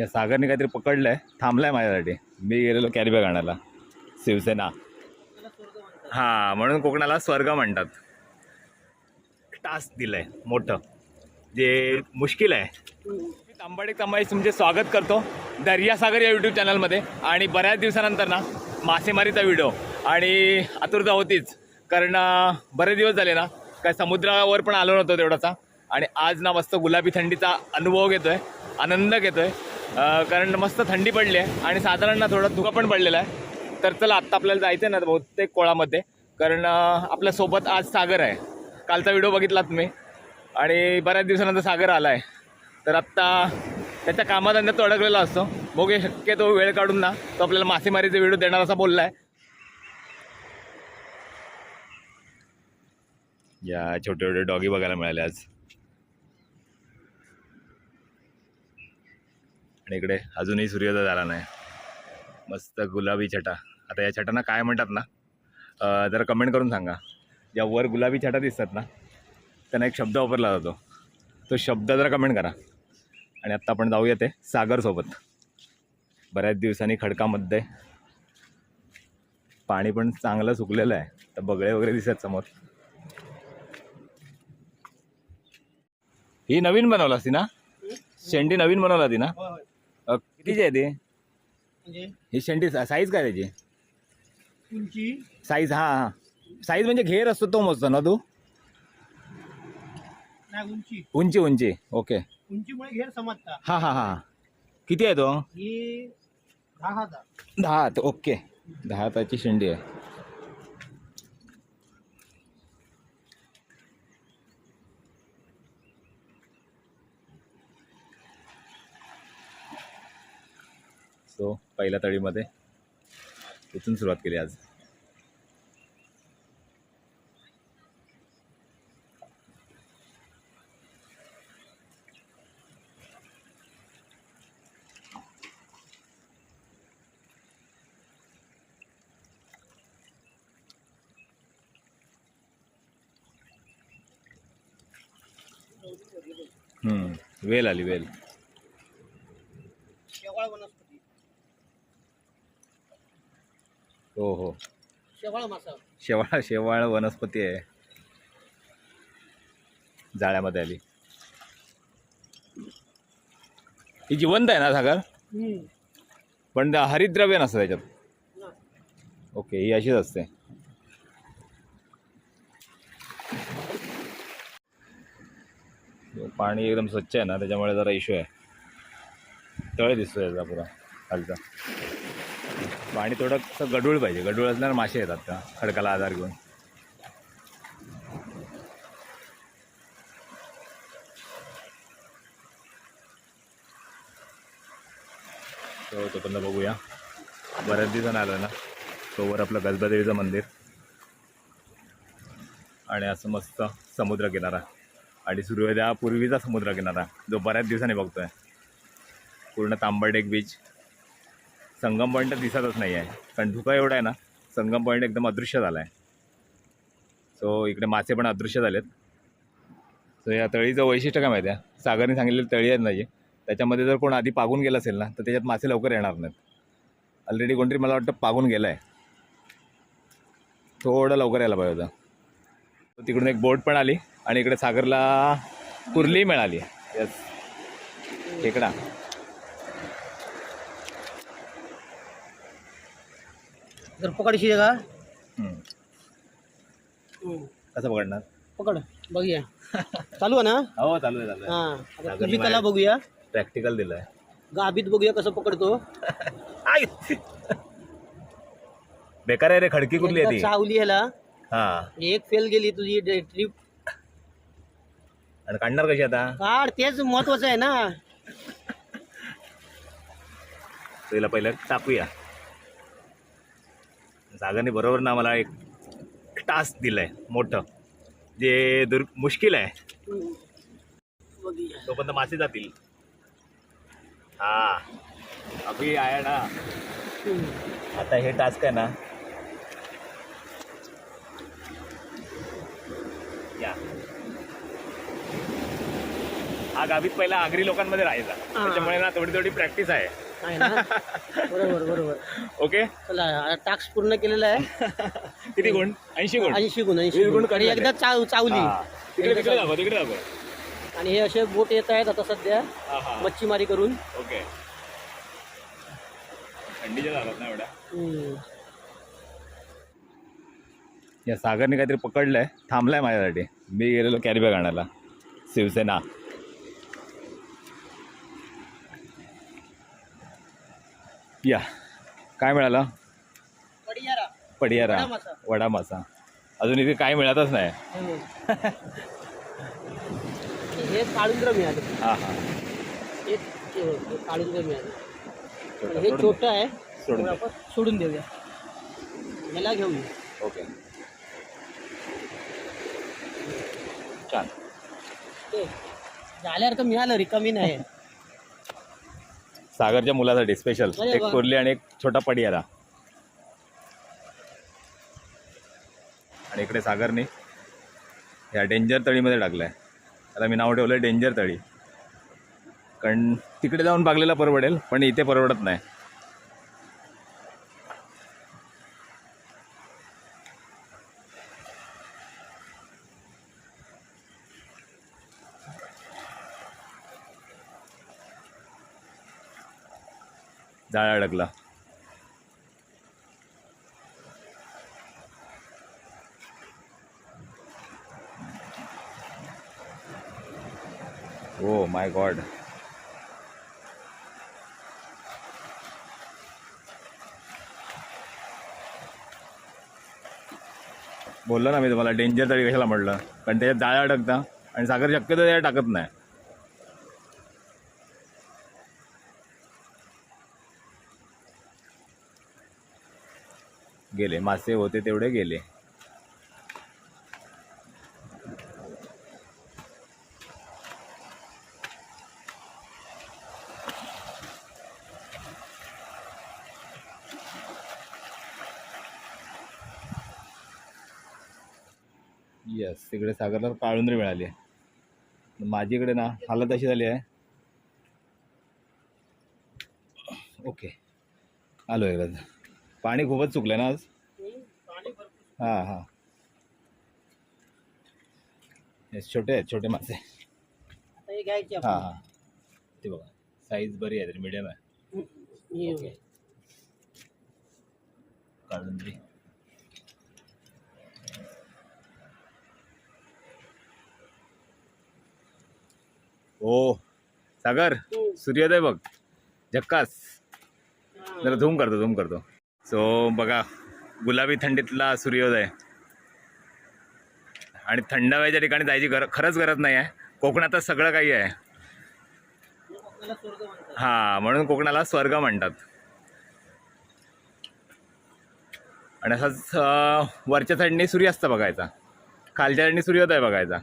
या सागरने काहीतरी पकडलं पकडलंय थांबलाय माझ्यासाठी. मी गेलेलो कॅरीबॅग आणायला शिवसेना. हां म्हणून कोकणाला स्वर्ग म्हणतात. टास्क दिलंय मोठं. जे मुश्किल आहे. मी तांबाडे तांबाई तुमचे स्वागत करतो. दर्यासागर या यूट्यूब चॅनलमध्ये आणि बऱ्याच दिवसानंतर ना मासेमारीचा व्हिडिओ आणि आतुरता होतीच कारण बरेच दिवस झाले ना काय समुद्रावर पण आलो नव्हतो तेवढाचा आणि आज ना मस्त गुलाबी थंडीचा अनुभव घेतोय. आनंद घेतोय. आहे कारण मस्त थंडी पडली आहे आणि साधारण ना थोडा धुका पण पडलेला आहे. तर चला आत्ता आपल्याला जायचं आहे ना बहुतेक कोळामध्ये. कारण आपल्यासोबत आज सागर आहे. कालचा व्हिडिओ बघितलात तुम्ही. आणि बऱ्याच दिवसानंतर सागर आला आहे तर आत्ता त्याच्या कामाधंद्यात तो अडकलेला असतो. बघूया शक्यतो वेळ काढून ना तो आपल्याला मासेमारीचे व्हिडिओ देणार असा बोलला आहे या छोटे छोटे डॉगी बघायला मिळाले आज. आणि इकडे अजूनही सूर्योदय झाला नाही. मस्त गुलाबी छटा. आता या छटांना काय म्हणतात ना? जरा कमेंट करून सांगा. ज्या वर गुलाबी छटा दिसतात ना त्यांना एक शब्द वापरला जातो. तो शब्द जरा कमेंट करा. आणि आत्ता आपण जाऊया ते सागरसोबत बऱ्याच दिवसांनी खडकामध्ये पाणी पण चांगलं सुकलेलं आहे. तर बगळे वगैरे दिसत समोर. ही नवीन बनवला ती ना? शेंडी नवीन बनवला ती ना? कितीची आहे ती? म्हणजे? ही शेंडी साईज काय त्याची? उंची साईज हा हा. साईज म्हणजे घेर असतो तो मोजतो ना तू? नाही उंची. उंची उंची. ओके उंचीमुळे घेर समजता. हा हा हा. किती आहे तो? ही दहा हजार. दहा हात ओके दहा हाताची शेंडी आहे. असतो पहिल्या तळीमध्ये. तिथून सुरुवात केली आज. हम्म, वेल आली वेल शेवाळ वनस्पती हो हो शेवाळ मासा. शेवाळ शेवाळ वनस्पती आहे. जाळ्यामध्ये आली. ही जिवंत आहे ना सागर? पण त्या हरितद्रव्य नसतं त्याच्यात. ओके ही अशीच असते. पाणी एकदम स्वच्छ आहे ना त्याच्यामुळे जरा इश्यू आहे. तळ दिसतोय याचा पुरा खालचा. पाणी थोडंसं गडूळ पाहिजे. गडूळ असल्यावर मासे येतात का? खडकाला आधार घेऊन. तो तोपर्यंत बघूया. बऱ्याच दिवसानं आलं ना. तोवर आपलं गजबादेवीचं मंदिर. आणि असं मस्त समुद्र किनारा आणि सूर्योदयापूर्वीचा समुद्र किनारा जो बऱ्याच दिवसांनी बघतोय. पूर्ण तांबडेक बीच संगम पॉईंट तर दिसतच नाही आहे कारण धुका एवढा आहे ना संगम पॉईंट एकदम अदृश्य झाला आहे सो इकडे मासे पण अदृश्य झालेत. सो या तळीचं वैशिष्ट्य काय माहिती आहे सागरने सांगितलेली तळी आहेत नाही त्याच्यामध्ये जर कोण आधी पागून गेलं असेल ना तर त्याच्यात मासे लवकर येणार नाहीत. ऑलरेडी कोणतरी मला वाटतं पागून गेला आहे थोडं लवकर यायला पाहिजे होतं. तिकडून एक बोट पण आली आणि इकडे सागरला कुर्ली मिळाली. येस खेकडा जर पकडशी का? हम्म. कसं पकडणार? पकड बघूया. चालू आहे ना? हो चालू आहे चालू हा. आहे आता तुझी कला बघूया. प्रॅक्टिकल दिलंय. गाभीत बघूया कसं पकडतो. आय! बेकार आहे रे खडकी कुठली आहे ती? चावली ह्याला. हा. एक फेल गेली तुझी ट्रिप आणि काढणार कशी आता? काढ तेच महत्वाचं आहे ना. तिला पहिलं टाकूया. सागरने बरोबर ना मला एक टास्क दिलंय मोठं. जे दुर मुश्किल आहे. तोपर्यंत मासे जातील. हा. अभि आहे ना. आता हे टास्क आहे ना. या. हा गावीत पहिला आगरी लोकांमध्ये राहायचा. त्याच्यामुळे ना थोडी थोडी प्रॅक्टिस आहे. आहे ना? बरोबर बरोबर. ओके चला टास्क पूर्ण केलेला आहे. किती गुण? ऐंशी गुण. ऐंशी गुण ऐंशी वीस गुण गुण. आणि. एकदा चाव चावली. हा. तिकडे तिकडे दाखव तिकडे दाखव आणि हे असे बोट येत आहेत आता सध्या. हा हा. मच्छीमारी करून. ओके थंडीच्या झालात ना एवढ्या? हम्म. या सागरने काहीतरी पकडलंय. थांबलाय माझ्यासाठी. मी गेलेलो कॅरी बॅग आणायला. शिवसेना. या. काय मिळालं? पडियारा. वडा मासा. अजून इथे काय मिळतच नाही. हे. काळुंद्र मिळालं. हा हा. हे हे काळुंद्र मिळालं. छोटं, हे आहे. सोडून. आपण सोडून देऊया. ह्याला घेऊन. ओके. छान. झाल्यावर तर मिळालं. रिकामी नाही सागरच्या मुलासाठी स्पेशल अरे एक वा. कुर्ली आणि एक छोटा पडियारा. आणि इकडे सागरने या डेंजर तळीमध्ये टाकलाय. आता मी नाव ठेवलं डेंजर तळी. कारण तिकडे जाऊन बागलेला परवडेल पण इथे परवडत नाही. जाळा अडकला. ओ माय गॉड बोललो ना मी तुम्हाला डेंजर तरी कशाला म्हटलं? कारण त्याच्यात जाळ्या अडकता आणि सागर शक्यतो त्याला टाकत नाही. गेले. मासे होते तेवढे गेले. यस तिकडे सागरला काळुंद्री मिळाली आहे. माझी इकडे ना हालत अशी झाली आहे. ओके आलो एकदा. पाणी खूपच चुकलं ना आज. हां हां. छोटे आहेत छोटे मासे. हे हां हां. ते बघा साईज बरी आहे तरी मिडियम आहे. काळुंद्री ओ सागर. सूर्योदय बघ. झक्कास. जरा झूम करतो झूम करतो. सो बघा गुलाबी थंडीतला सूर्योदय. आणि थंड हवेच्या ठिकाणी जायची गर खरंच गरज नाही आहे. कोकणातच सगळं काही आहे. हां म्हणून कोकणाला स्वर्ग म्हणतात. आणि असंच वरच्या साईडने सूर्यास्त बघायचा. खालच्या साईडने सूर्योदय बघायचा.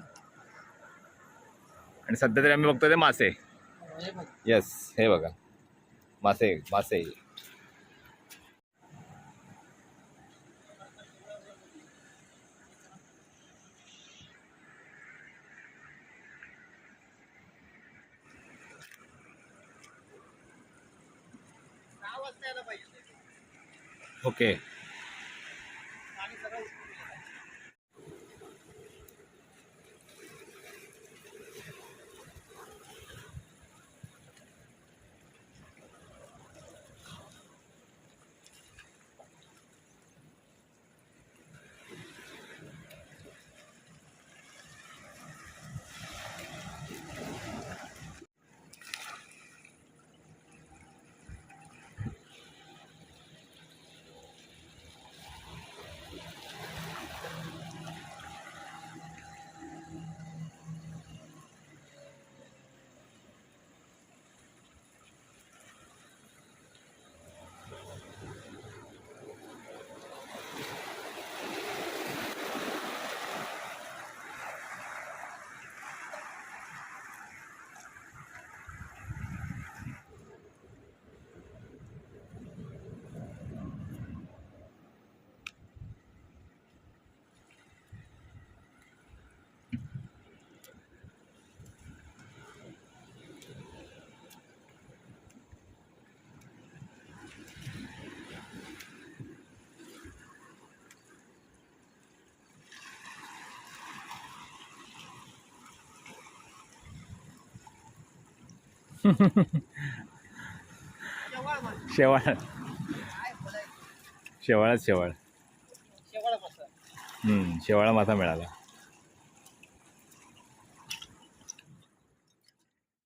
आणि सध्या तरी आम्ही बघतो ते मासे. येस हे बघा. मासे मासे. ओके शेवाळ. शेवाळच शेवाळ. शेवाळा मासा मिळाला.